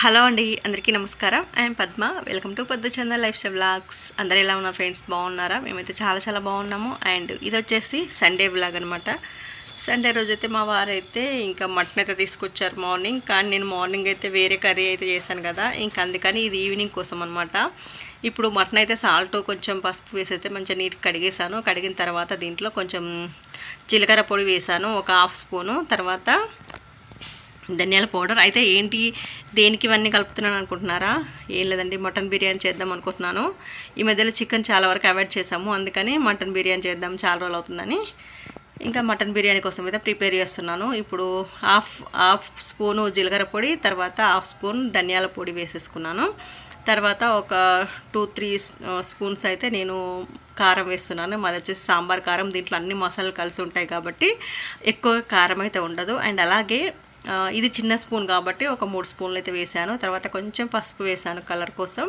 Hello అండి అందరికీ నమస్కారం. ఐఎమ్ పద్మ వెల్కమ్ టు పొద్దు చంద లైఫ్ స్టైల్ బ్లాగ్స్ అందరు ఎలా ఉన్నారు ఫ్రెండ్స్ బాగున్నారా? మేమైతే చాలా చాలా బాగున్నాము. అండ్ ఇది వచ్చేసి సండే బ్లాగ్ అనమాట సండే రోజు అయితే మా వారైతే ఇంకా మటన్ అయితే తీసుకొచ్చారు మార్నింగ్ కానీ నేను మార్నింగ్ అయితే వేరే కర్రీ అయితే చేశాను కదా. ఇంకా అందుకని ఇది ఈవినింగ్ కోసం అనమాట ఇప్పుడు మటన్ అయితే సాల్ట్ కొంచెం పసుపు వేసి అయితే మంచిగా నీట్గా కడిగేసాను కడిగిన తర్వాత దీంట్లో కొంచెం జీలకర్ర పొడి వేసాను ఒక హాఫ్ స్పూను తర్వాత ధనియాల పౌడర్. అయితే ఏంటి దేనికి ఇవన్నీ కలుపుతున్నాను అనుకుంటున్నారా? ఏం లేదండి మటన్ బిర్యానీ చేద్దాం అనుకుంటున్నాను. ఈ మధ్యలో చికెన్ చాలా వరకు అవాయిడ్ చేసాము అందుకని మటన్ బిర్యానీ చేద్దాం చాలా రోజులు అవుతుందని. ఇంకా మటన్ బిర్యానీ కోసం అయితే ప్రిపేర్ చేస్తున్నాను. ఇప్పుడు హాఫ్ హాఫ్ స్పూను జీలకర్ర పొడి తర్వాత హాఫ్ స్పూన్ ధనియాల పొడి వేసేసుకున్నాను. తర్వాత ఒక టూ త్రీ స్పూన్స్ అయితే నేను కారం వేస్తున్నాను. మాది వచ్చేసి సాంబార్ కారం దీంట్లో అన్ని మసాలాలు కలిసి ఉంటాయి కాబట్టి ఎక్కువ కారం అయితే ఉండదు. అండ్ అలాగే ఇది చిన్న స్పూన్ కాబట్టి ఒక మూడు స్పూన్లు అయితే వేసాను తర్వాత కొంచెం పసుపు వేసాను కలర్ కోసం.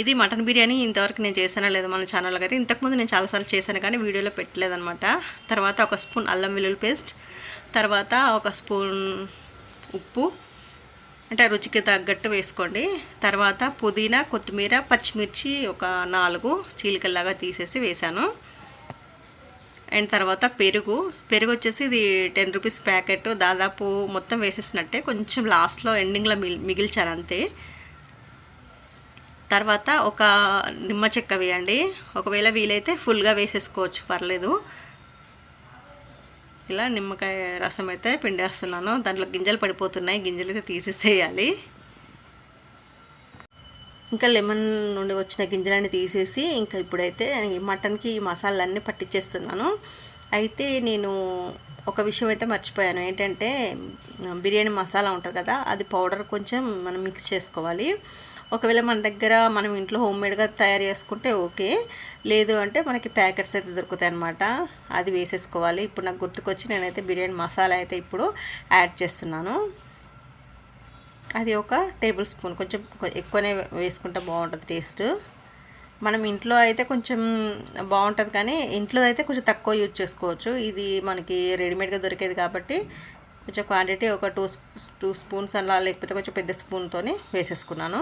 ఇది మటన్ బిర్యానీ ఇంతవరకు నేను చేశానో లేదా మన ఛానల్కి అయితే ఇంతకుముందు నేను చాలాసార్లు చేశాను కానీ వీడియోలో పెట్టలేదనమాట తర్వాత ఒక స్పూన్ అల్లం వెల్లుల్లి పేస్ట్ తర్వాత ఒక స్పూన్ ఉప్పు అంటే రుచికి తగ్గట్టు వేసుకోండి. తర్వాత పుదీనా కొత్తిమీర పచ్చిమిర్చి ఒక నాలుగు చీలికల్లాగా తీసేసి వేశాను. అండ్ తర్వాత పెరుగు. పెరుగు వచ్చేసి ఇది టెన్ రూపీస్ ప్యాకెట్. దాదాపు మొత్తం వేసేసినట్టే. కొంచెం లాస్ట్లో ఎండింగ్లో మిగిల్ మిగిల్చాను అంతే తర్వాత ఒక నిమ్మ చెక్క వేయండి. ఒకవేళ వీలైతే ఫుల్గా వేసేసుకోవచ్చు. పర్లేదు. ఇలా నిమ్మకాయ రసం అయితే పిండేస్తున్నాను. దాంట్లో గింజలు పడిపోతున్నాయి. గింజలు అయితే తీసేసేయాలి. ఇంకా లెమన్ నుండి వచ్చిన గింజలన్నీ తీసేసి ఇంకా ఇప్పుడైతే మటన్కి మసాలాలన్నీ పట్టించేస్తున్నాను. అయితే నేను ఒక విషయం అయితే మర్చిపోయాను. ఏంటంటే బిర్యానీ మసాలా ఉంటుంది కదా అది పౌడర్ కొంచెం మనం మిక్స్ చేసుకోవాలి. ఒకవేళ మన దగ్గర మనం ఇంట్లో హోమ్మేడ్గా తయారు చేసుకుంటే ఓకే. లేదు అంటే మనకి ప్యాకెట్స్ అయితే దొరుకుతాయి అనమాట అది వేసేసుకోవాలి. ఇప్పుడు నాకు గుర్తుకొచ్చి నేనైతే బిర్యానీ మసాలా అయితే ఇప్పుడు యాడ్ చేస్తున్నాను. అది ఒక టేబుల్ స్పూన్. కొంచెం ఎక్కువనే వేసుకుంటే బాగుంటుంది టేస్ట్. మనం ఇంట్లో అయితే కొంచెం బాగుంటుంది కానీ ఇంట్లో అయితే కొంచెం తక్కువ యూజ్ చేసుకోవచ్చు. ఇది మనకి రెడీమేడ్గా దొరికేది కాబట్టి కొంచెం క్వాంటిటీ ఒక టూ టూ స్పూన్స్ అలా లేకపోతే కొంచెం పెద్ద స్పూన్తోని వేసేసుకున్నాను.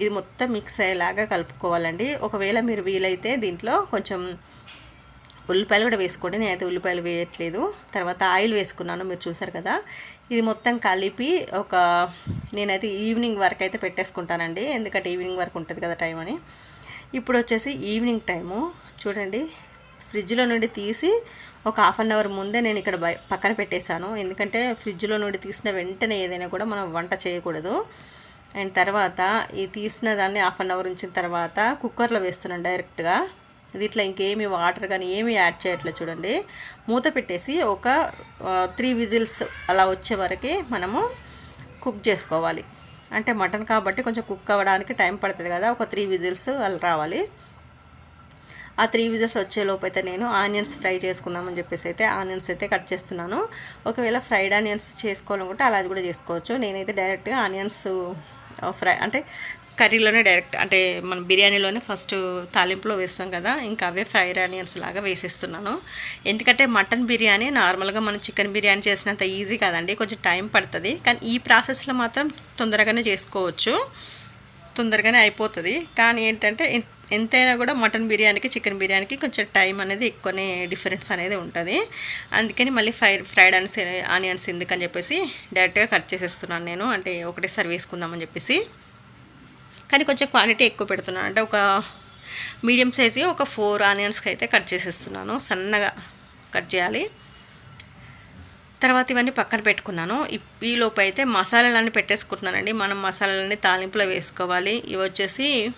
ఇది మొత్తం మిక్స్ అయ్యేలాగా కలుపుకోవాలండి. ఒకవేళ మీరు వీలైతే దీంట్లో కొంచెం ఉల్లిపాయలు కూడా వేసుకోండి. నేనైతే ఉల్లిపాయలు వేయట్లేదు. తర్వాత ఆయిల్ వేసుకున్నాను. మీరు చూసారు కదా. ఇది మొత్తం కలిపి ఒక నేనైతే ఈవినింగ్ వరకు అయితే పెట్టేసుకుంటానండి. ఎందుకంటే ఈవినింగ్ వరకు ఉంటుంది కదా టైం అని. ఇప్పుడు వచ్చేసి ఈవినింగ్ టైము. చూడండి. ఫ్రిడ్జ్లో నుండి తీసి ఒక హాఫ్ అన్ అవర్ ముందే నేను ఇక్కడ పక్కన పెట్టేశాను. ఎందుకంటే ఫ్రిడ్జ్లో నుండి తీసిన వెంటనే ఏదైనా కూడా మనం వంట చేయకూడదు. అండ్ తర్వాత ఈ తీసిన దాన్ని హాఫ్ అన్ అవర్ ఉంచిన తర్వాత కుక్కర్లో వేస్తున్నాను డైరెక్ట్గా. ఇది ఇట్లా ఇంకేమి వాటర్ కానీ ఏమి యాడ్ చేయట్లేదు చూడండి. మూత పెట్టేసి ఒక త్రీ విజిల్స్ అలా వచ్చే వరకు మనము కుక్ చేసుకోవాలి. అంటే మటన్ కాబట్టి కొంచెం కుక్ అవ్వడానికి టైం పడుతుంది కదా ఒక త్రీ విజిల్స్ అలా రావాలి. ఆ త్రీ విజిల్స్ వచ్చేలోపు అయితే నేను ఆనియన్స్ ఫ్రై చేసుకుందామని చెప్పేసి అయితే ఆనియన్స్ అయితే కట్ చేస్తున్నాను. ఒకవేళ ఫ్రైడ్ ఆనియన్స్ చేసుకోవాలనుకుంటే అలా కూడా చేసుకోవచ్చు. నేనైతే డైరెక్ట్గా ఆనియన్స్ ఫ్రై అంటే కర్రీలోనే డైరెక్ట్ అంటే మన బిర్యానీలోనే ఫస్ట్ తాలింపులో వేస్తాం కదా ఇంకా అవే ఫ్రైడ్ ఆనియన్స్ లాగా వేసేస్తున్నాను. ఎందుకంటే మటన్ బిర్యానీ నార్మల్గా మనం చికెన్ బిర్యానీ చేసినంత ఈజీ కాదండి కొంచెం టైం పడుతుంది. కానీ ఈ ప్రాసెస్లో మాత్రం తొందరగానే చేసుకోవచ్చు తొందరగానే అయిపోతుంది. కానీ ఏంటంటే ఎంతైనా కూడా మటన్ బిర్యానీకి చికెన్ బిర్యానీకి కొంచెం టైం అనేది ఎక్కువనే డిఫరెన్స్ అనేది ఉంటుంది. అందుకని మళ్ళీ ఫ్రై ఫ్రైడ్ ఆనియన్స్ ఆనియన్స్ ఎందుకని చెప్పేసి డైరెక్ట్గా కట్ చేసేస్తున్నాను నేను అంటే ఒకటేసారి వేసుకుందామని చెప్పేసి. కానీ కొంచెం క్వాంటిటీ ఎక్కువ పెడుతున్నాను. అంటే ఒక మీడియం సైజు ఒక ఫోర్ ఆనియన్స్కి అయితే కట్ చేసేస్తున్నాను. సన్నగా కట్ చేయాలి. తర్వాత ఇవన్నీ పక్కన పెట్టుకున్నాను. ఇప్- ఈ అయితే మసాలాలన్నీ పెట్టేసుకుంటున్నానండి. మనం మసాలాలన్నీ తాలింపులో వేసుకోవాలి. ఇవి వచ్చేసి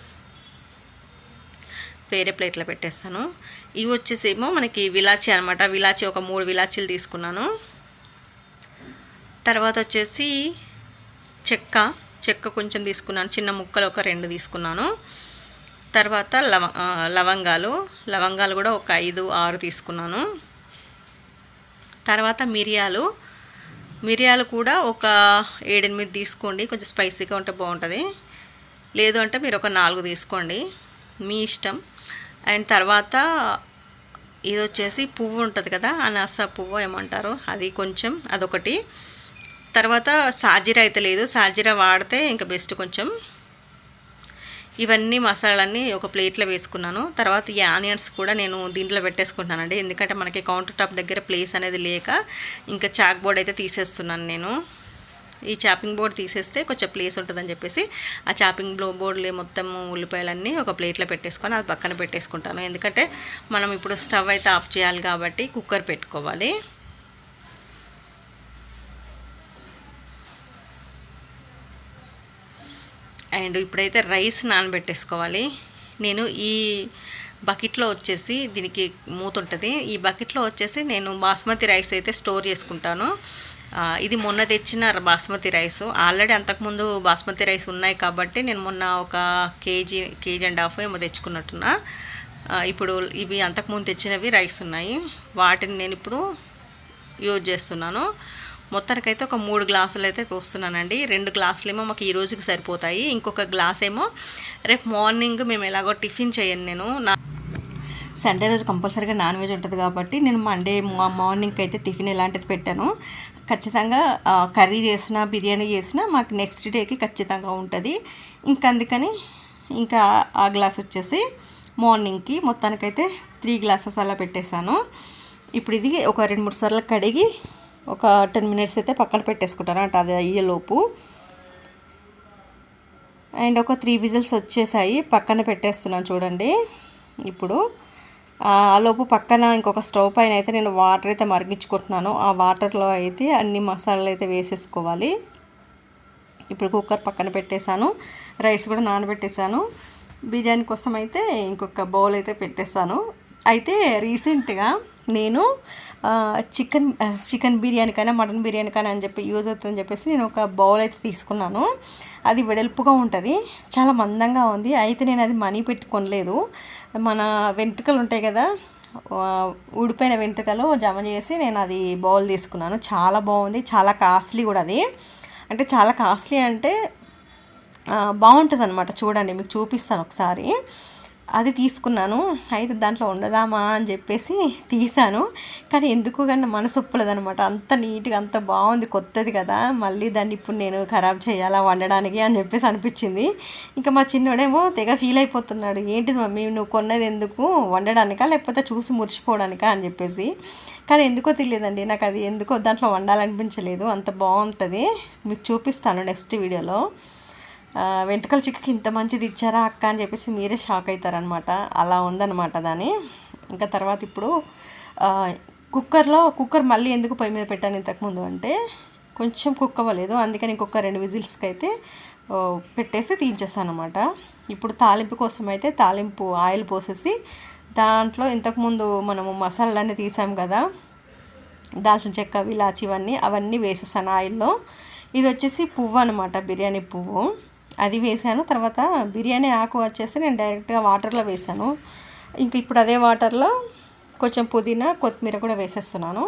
వేరే ప్లేట్లో పెట్టేస్తాను. ఇవి వచ్చేసి ఏమో మనకి విలాచి అనమాట. విలాచి ఒక మూడు విలాచీలు తీసుకున్నాను. తర్వాత వచ్చేసి చెక్క. చెక్క కొంచెం తీసుకున్నాను. చిన్న ముక్కలు ఒక రెండు తీసుకున్నాను. తర్వాత లవ లవంగాలు. లవంగాలు కూడా ఒక ఐదు ఆరు తీసుకున్నాను. తర్వాత మిరియాలు. మిరియాలు కూడా ఒక ఏడెనిమిది తీసుకోండి. కొంచెం స్పైసీగా ఉంటే బాగుంటుంది. లేదు అంటే మీరు ఒక నాలుగు తీసుకోండి. మీ ఇష్టం. అండ్ తర్వాత ఇది వచ్చేసి పువ్వు ఉంటుంది కదా అనాస పువ్వు ఏమంటారు? అది కొంచెం అదొకటి. తర్వాత సాజీరా అయితే లేదు. సాజీరా వాడితే ఇంకా బెస్ట్ కొంచెం. ఇవన్నీ మసాలాలన్నీ ఒక ప్లేట్లో వేసుకున్నాను. తర్వాత ఈ ఆనియన్స్ కూడా నేను దీంట్లో పెట్టేసుకుంటున్నానండి. ఎందుకంటే మనకి కౌంటర్ టాప్ దగ్గర ప్లేస్ అనేది లేక ఇంకా చాక్ బోర్డ్ అయితే తీసేస్తున్నాను నేను. ఈ చాపింగ్ బోర్డ్ తీసేస్తే కొంచెం ప్లేస్ ఉంటుందని చెప్పేసి ఆ చాపింగ్ బ్లో బోర్డులో మొత్తం ఉల్లిపాయలన్నీ ఒక ప్లేట్లో పెట్టేసుకొని అది పక్కన పెట్టేసుకుంటాను. ఎందుకంటే మనం ఇప్పుడు స్టవ్ అయితే ఆఫ్ చేయాలి కాబట్టి కుక్కర్ పెట్టుకోవాలి. అండ్ ఇప్పుడైతే రైస్ నానబెట్టేసుకోవాలి. నేను ఈ బకెట్లో వచ్చేసి దీనికి మూత ఉంటుంది. ఈ బకెట్లో వచ్చేసి నేను బాస్మతి రైస్ అయితే స్టోర్ చేసుకుంటాను. ఇది మొన్న తెచ్చిన బాస్మతి రైస్. ఆల్రెడీ అంతకుముందు బాస్మతి రైస్ ఉన్నాయి కాబట్టి నేను మొన్న ఒక కేజీ కేజీ అండ్ హాఫ్ ఏమో తెచ్చుకున్నట్టున్నా. ఇప్పుడు ఇవి అంతకుముందు తెచ్చినవి రైస్ ఉన్నాయి. వాటిని నేను ఇప్పుడు యూజ్ చేస్తున్నాను. మొత్తానికైతే ఒక మూడు గ్లాసులు అయితే పోస్తున్నానండి. రెండు గ్లాసులు ఏమో మాకు ఈ రోజుకి సరిపోతాయి. ఇంకొక గ్లాస్ ఏమో రేపు మార్నింగ్ మేము ఎలాగో టిఫిన్ చేయను నేను. నా సండే రోజు కంపల్సరీగా నాన్ వెజ్ ఉంటుంది కాబట్టి నేను మండే మార్నింగ్కి అయితే టిఫిన్ ఇలాంటిది పెట్టాను. ఖచ్చితంగా కర్రీ చేసిన బిర్యానీ చేసిన మాకు నెక్స్ట్ డేకి ఖచ్చితంగా ఉంటుంది. ఇంకా అందుకని ఇంకా ఆ గ్లాస్ వచ్చేసి మార్నింగ్కి మొత్తానికైతే త్రీ గ్లాసెస్ అలా పెట్టేశాను. ఇప్పుడు ఇది ఒక రెండు మూడు సార్లు కడిగి ఒక టెన్ మినిట్స్ అయితే పక్కన పెట్టేసుకుంటాను అంటే అది అయ్యేలోపు అండ్ ఒక త్రీ విజిల్స్ వచ్చేసాయి పక్కన పెట్టేస్తున్నాను చూడండి. ఇప్పుడు ఆలోపు పక్కన ఇంకొక స్టవ్ పైన అయితే నేను వాటర్ అయితే మరిగించుకుంటున్నాను. ఆ వాటర్లో అయితే అన్ని మసాలాలు అయితే వేసేసుకోవాలి. ఇప్పుడు కుక్కర్ పక్కన పెట్టేశాను రైస్ కూడా నానబెట్టేశాను. బిర్యానీ కోసం అయితే ఇంకొక బౌల్ అయితే పెట్టేశాను. అయితే రీసెంట్గా నేను చికెన్ చికెన్ బిర్యానీ కానీ మటన్ బిర్యానీ కానీ అని చెప్పి యూజ్ అవుతుందని చెప్పేసి నేను ఒక బౌల్ అయితే తీసుకున్నాను. అది వెడల్పుగా ఉంటుంది. చాలా మందంగా ఉంది. అయితే నేను అది మనీ పెట్టుకోలేదు మన వెంట్రుకలు ఉంటాయి కదా ఊడిపోయిన వెంట్రుకలు జమ చేసి నేను అది బౌల్ తీసుకున్నాను. చాలా బాగుంది. చాలా కాస్ట్లీ కూడా అది. అంటే చాలా కాస్ట్లీ అంటే బాగుంటుంది అనమాట చూడండి మీకు చూపిస్తాను ఒకసారి. అది తీసుకున్నాను. అయితే దాంట్లో ఉండదామా అని చెప్పేసి తీసాను కానీ ఎందుకు కానీ మనసు ఒప్పలేదనమాట అంత నీట్గా అంత బాగుంది కొత్తది కదా. మళ్ళీ దాన్ని ఇప్పుడు నేను ఖరాబ్ చేయాలా వండడానికి అని చెప్పేసి అనిపించింది. ఇంకా మా చిన్నోడేమో తెగ ఫీల్ అయిపోతున్నాడు. ఏంటిది మమ్మీ నువ్వు కొన్నది ఎందుకు? వండడానికా లేకపోతే చూసి మురిచిపోవడానికా అని చెప్పేసి. కానీ ఎందుకో తెలియదండి. నాకు అది ఎందుకో దాంట్లో వండాలనిపించలేదు. అంత బాగుంటుంది. మీకు చూపిస్తాను నెక్స్ట్ వీడియోలో. వెంట్రుకల చిక్కకి ఇంత మంచిది ఇచ్చారా అక్క అని చెప్పేసి మీరే షాక్ అవుతారనమాట అలా ఉందన్నమాట దాని. ఇంకా తర్వాత ఇప్పుడు కుక్కర్లో కుక్కర్ మళ్ళీ ఎందుకు పొయ్యి మీద పెట్టాను ఇంతకుముందు అంటే కొంచెం కుక్ అవ్వలేదు. అందుకని ఇంకొక రెండు విజిల్స్కి అయితే పెట్టేసి తీయించేస్తాను అనమాట ఇప్పుడు తాలింపు కోసం అయితే తాలింపు ఆయిల్ పోసేసి దాంట్లో ఇంతకుముందు మనము మసాలాలన్నీ తీసాం కదా దాల్చిన చెక్క విలాచి ఇవన్నీ అవన్నీ వేసేసాను ఆయిల్లో. ఇది వచ్చేసి పువ్వు అనమాట బిర్యానీ పువ్వు. అది వేసాను తర్వాత బిర్యానీ ఆకు వచ్చేసి నేను డైరెక్ట్గా వాటర్లో వేసాను ఇంక ఇప్పుడు అదే వాటర్లో కొంచెం పుదీనా కొత్తిమీర కూడా వేసేస్తున్నాను.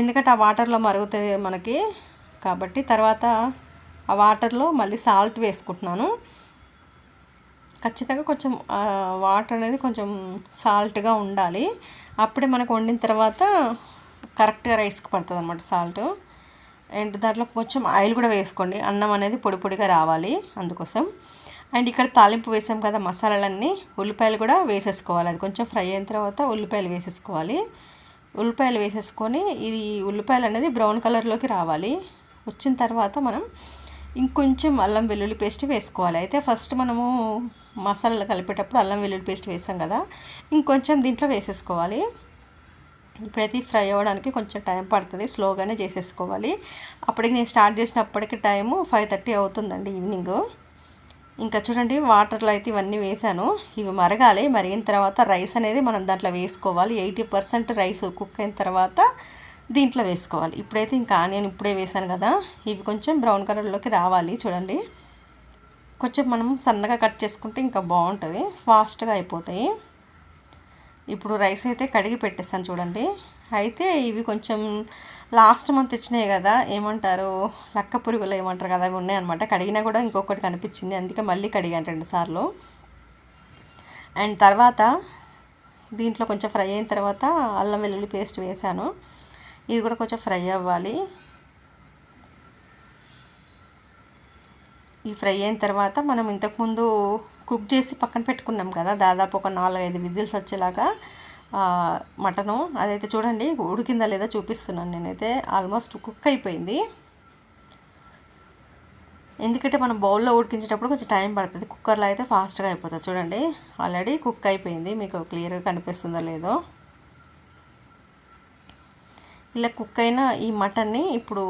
ఎందుకంటే ఆ వాటర్లో మరుగుతుంది మనకి. కాబట్టి తర్వాత ఆ వాటర్లో మళ్ళీ సాల్ట్ వేసుకుంటున్నాను. ఖచ్చితంగా కొంచెం వాటర్ అనేది కొంచెం సాల్ట్గా ఉండాలి. అప్పుడే మనకు వండిన తర్వాత కరెక్ట్గా రైస్కి పడుతుంది అనమాట సాల్ట్. అండ్ దాంట్లో కొంచెం ఆయిల్ కూడా వేసుకోండి. అన్నం అనేది పొడి పొడిగా రావాలి అందుకోసం. అండ్ ఇక్కడ తాలింపు వేసాం కదా మసాలాలన్నీ. ఉల్లిపాయలు కూడా వేసేసుకోవాలి. అది కొంచెం ఫ్రై అయిన తర్వాత ఉల్లిపాయలు వేసేసుకోవాలి. ఉల్లిపాయలు వేసేసుకొని ఇది ఉల్లిపాయలు అనేది బ్రౌన్ కలర్లోకి రావాలి. వచ్చిన తర్వాత మనం ఇంకొంచెం అల్లం వెల్లుల్లి పేస్ట్ వేసుకోవాలి. అయితే ఫస్ట్ మనము మసాలాలు కలిపేటప్పుడు అల్లం వెల్లుల్లి పేస్ట్ వేసాం కదా ఇంకొంచెం దీంట్లో వేసేసుకోవాలి. ప్రతి ఫ్రై అవ్వడానికి కొంచెం టైం పడుతుంది స్లోగానే చేసేసుకోవాలి. అప్పటికి నేను స్టార్ట్ చేసినప్పటికి టైము ఫైవ్ థర్టీ అవుతుందండి ఈవినింగ్. ఇంకా చూడండి వాటర్లో అయితే ఇవన్నీ వేసాను ఇవి మరగాలి మరిగిన తర్వాత రైస్ అనేది మనం దాంట్లో వేసుకోవాలి. ఎయిటీ పర్సెంట్ రైస్ కుక్ అయిన తర్వాత దీంట్లో వేసుకోవాలి. ఇప్పుడైతే ఇంకా ఆనియన్ ఇప్పుడే వేసాను కదా. ఇవి కొంచెం బ్రౌన్ కలర్లోకి రావాలి చూడండి. కొంచెం మనం సన్నగా కట్ చేసుకుంటే ఇంకా బాగుంటుంది ఫాస్ట్గా అయిపోతాయి. ఇప్పుడు రైస్ అయితే కడిగి పెట్టేస్తాను చూడండి. అయితే ఇవి కొంచెం లాస్ట్ మంత్ ఇచ్చినాయి కదా ఏమంటారు లక్క పురుగులు ఏమంటారు కదా అవి ఉన్నాయన్నమాట. కడిగినా కూడా ఇంకొకటి కనిపించింది అందుకే మళ్ళీ కడిగాను రెండు సార్లు. అండ్ తర్వాత దీంట్లో కొంచెం ఫ్రై అయిన తర్వాత అల్లం వెల్లుల్లి పేస్ట్ వేసాను ఇది కూడా కొంచెం ఫ్రై అవ్వాలి. ఈ ఫ్రై అయిన తర్వాత మనం ఇంతకుముందు కుక్ చేసి పక్కన పెట్టుకున్నాం కదా. దాదాపు ఒక నాలుగైదు విజిల్స్ వచ్చేలాగా మటను అదైతే చూడండి ఉడికిందా లేదా చూపిస్తున్నాను నేనైతే. ఆల్మోస్ట్ కుక్ అయిపోయింది. ఎందుకంటే మనం బౌల్లో ఉడికించేటప్పుడు కొంచెం టైం పడుతుంది. కుక్కర్లో అయితే ఫాస్ట్గా అయిపోతుంది చూడండి. ఆల్రెడీ కుక్ అయిపోయింది. మీకు క్లియర్గా కనిపిస్తుందో లేదో. ఇలా కుక్ అయిన ఈ మటన్ని ఇప్పుడు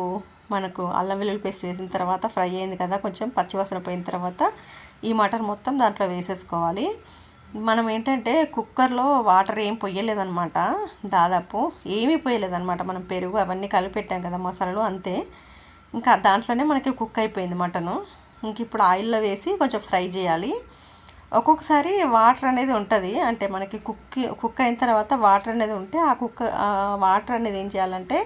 మనకు అల్లం వెల్లుల్లి పేస్ట్ వేసిన తర్వాత ఫ్రై అయింది కదా కొంచెం పచ్చివాసన పోయిన తర్వాత ఈ మటన్ మొత్తం దాంట్లో వేసేసుకోవాలి. మనం ఏంటంటే కుక్కర్లో వాటర్ ఏం పొయ్యలేదనమాట దాదాపు ఏమీ పొయ్యలేదనమాట మనం పెరుగు అవన్నీ కలిపెట్టాం కదా మసాలాలు అంతే. ఇంకా దాంట్లోనే మనకి కుక్ అయిపోయింది మటను. ఇంక ఇప్పుడు ఆయిల్లో వేసి కొంచెం ఫ్రై చేయాలి. ఒక్కొక్కసారి వాటర్ అనేది ఉంటుంది. అంటే మనకి కుక్ కుక్ అయిన తర్వాత వాటర్ అనేది ఉంటే ఆ కుక్ వాటర్ అనేది ఏం చేయాలంటే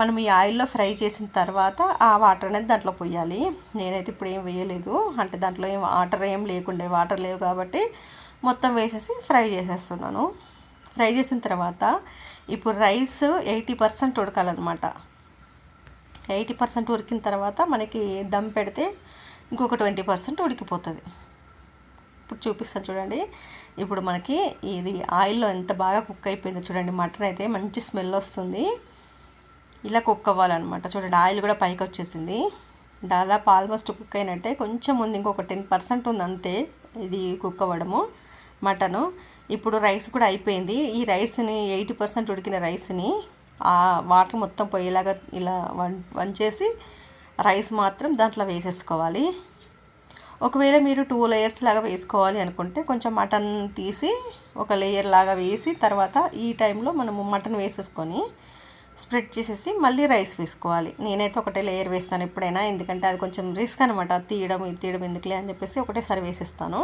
మనం ఈ ఆయిల్లో ఫ్రై చేసిన తర్వాత ఆ వాటర్ అనేది దాంట్లో పోయాలి. నేనైతే ఇప్పుడు ఏం వేయలేదు. అంటే దాంట్లో ఏం వాటర్ ఏం లేకుండే వాటర్ లేవు కాబట్టి మొత్తం వేసేసి ఫ్రై చేసేస్తున్నాను. ఫ్రై చేసిన తర్వాత ఇప్పుడు రైస్ ఎయిటీ పర్సెంట్ ఉడకాలన్నమాట. ఎయిటీ పర్సెంట్ ఉడికిన తర్వాత మనకి దమ్ పెడితే ఇంకొక ట్వంటీ పర్సెంట్ ఉడికిపోతుంది. ఇప్పుడు చూపిస్తాను చూడండి. ఇప్పుడు మనకి ఇది ఆయిల్లో ఎంత బాగా కుక్ అయిపోయిందో చూడండి. మటన్ అయితే మంచి స్మెల్ వస్తుంది. ఇలా కుక్ అవ్వాలన్నమాట. చూడండి ఆయిల్ కూడా పైకి వచ్చేసింది. దాదాపు ఆల్మోస్ట్ కుక్ అయినట్టే. కొంచెం ఉంది ఇంకొక టెన్ పర్సెంట్ ఉంది అంతే ఇది కుక్ అవ్వడము మటను. ఇప్పుడు రైస్ కూడా అయిపోయింది. ఈ రైస్ని ఎయిటీ పర్సెంట్ ఉడికిన రైస్ని ఆ వాటర్ మొత్తం పోయేలాగా ఇలా వన్ వంచేసి రైస్ మాత్రం దాంట్లో వేసేసుకోవాలి. ఒకవేళ మీరు టూ లేయర్స్ లాగా వేసుకోవాలి అనుకుంటే కొంచెం మటన్ తీసి ఒక లేయర్ లాగా వేసి తర్వాత ఈ టైంలో మనము మటన్ వేసేసుకొని స్ప్రెడ్ చేసేసి మళ్ళీ రైస్ వేసుకోవాలి. నేనైతే ఒకటే లేయర్ వేస్తాను ఎప్పుడైనా ఎందుకంటే అది కొంచెం రిస్క్ అనమాట తీయడం ఇది తీయడం ఎందుకులే అని చెప్పేసి ఒకటేసారి వేసేస్తాను.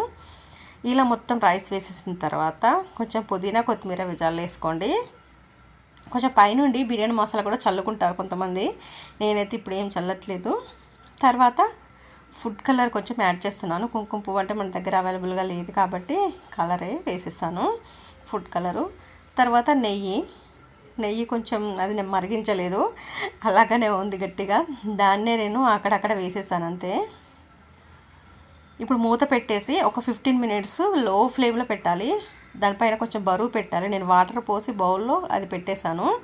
ఇలా మొత్తం రైస్ వేసేసిన తర్వాత కొంచెం పుదీనా కొత్తిమీర విజాలు వేసుకోండి. కొంచెం పైనుండి బిర్యానీ మసాలా కూడా చల్లుకుంటారు కొంతమంది. నేనైతే ఇప్పుడు ఏం చల్లట్లేదు. తర్వాత ఫుడ్ కలర్ కొంచెం యాడ్ చేస్తున్నాను. కుంకుమ పువ్వు అంటే మన దగ్గర అవైలబుల్గా లేదు కాబట్టి కలరే వేసేసాను ఫుడ్ కలరు. తర్వాత నెయ్యి. నెయ్యి కొంచెం అది నేను మరిగించలేదు. అలాగనే ఉంది గట్టిగా. దాన్నే నేను అక్కడక్కడ వేసేసాను అంతే. ఇప్పుడు మూత పెట్టేసి ఒక ఫిఫ్టీన్ మినిట్స్లో ఫ్లేమ్లో పెట్టాలి. దానిపైన కొంచెం బరువు పెట్టాలి. నేను వాటర్ పోసి బౌల్లో అది పెట్టేశాను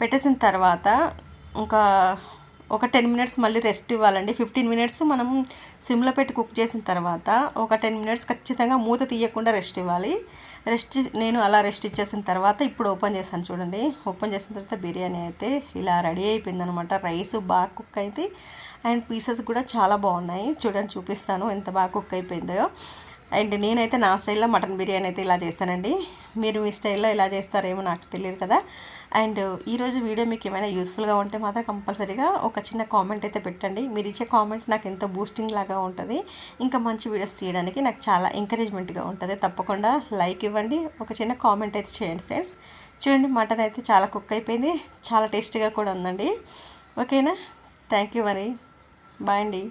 పెట్టేసిన తర్వాత ఇంకా ఒక టెన్ మినిట్స్ మళ్ళీ రెస్ట్ ఇవ్వాలండి. ఫిఫ్టీన్ మినిట్స్ మనం సిమ్లో పెట్టి కుక్ చేసిన తర్వాత ఒక టెన్ మినిట్స్ ఖచ్చితంగా మూత తీయకుండా రెస్ట్ ఇవ్వాలి. రెస్ట్ నేను అలా రెస్ట్ ఇచ్చేసిన తర్వాత ఇప్పుడు ఓపెన్ చేశాను చూడండి. ఓపెన్ చేసిన తర్వాత బిర్యానీ అయితే ఇలా రెడీ అయిపోయింది అనమాట రైస్ బాగా కుక్ అయితే అండ్ పీసెస్ కూడా చాలా బాగున్నాయి. చూడండి చూపిస్తాను ఎంత బాగా కుక్ అయిపోయిందో. అండ్ నేనైతే నా స్టైల్లో మటన్ బిర్యానీ అయితే ఇలా చేశానండి మీరు మీ స్టైల్లో ఇలా చేస్తారేమో నాకు తెలియదు కదా. అండ్ ఈరోజు వీడియో మీకు ఏమైనా యూస్ఫుల్గా ఉంటే మాత్రం కంపల్సరీగా ఒక చిన్న కామెంట్ అయితే పెట్టండి. మీరు ఇచ్చే కామెంట్ నాకు ఎంతో బూస్టింగ్ లాగా ఉంటుంది. ఇంకా మంచి వీడియోస్ తీయడానికి నాకు చాలా ఎంకరేజ్మెంట్గా ఉంటుంది. తప్పకుండా లైక్ ఇవ్వండి. ఒక చిన్న కామెంట్ అయితే చేయండి ఫ్రెండ్స్ చూడండి మటన్ అయితే చాలా కుక్ అయిపోయింది. చాలా టేస్టీగా కూడా ఉందండి. ఓకేనా థ్యాంక్ యూ మరి. బాయ్ అండి.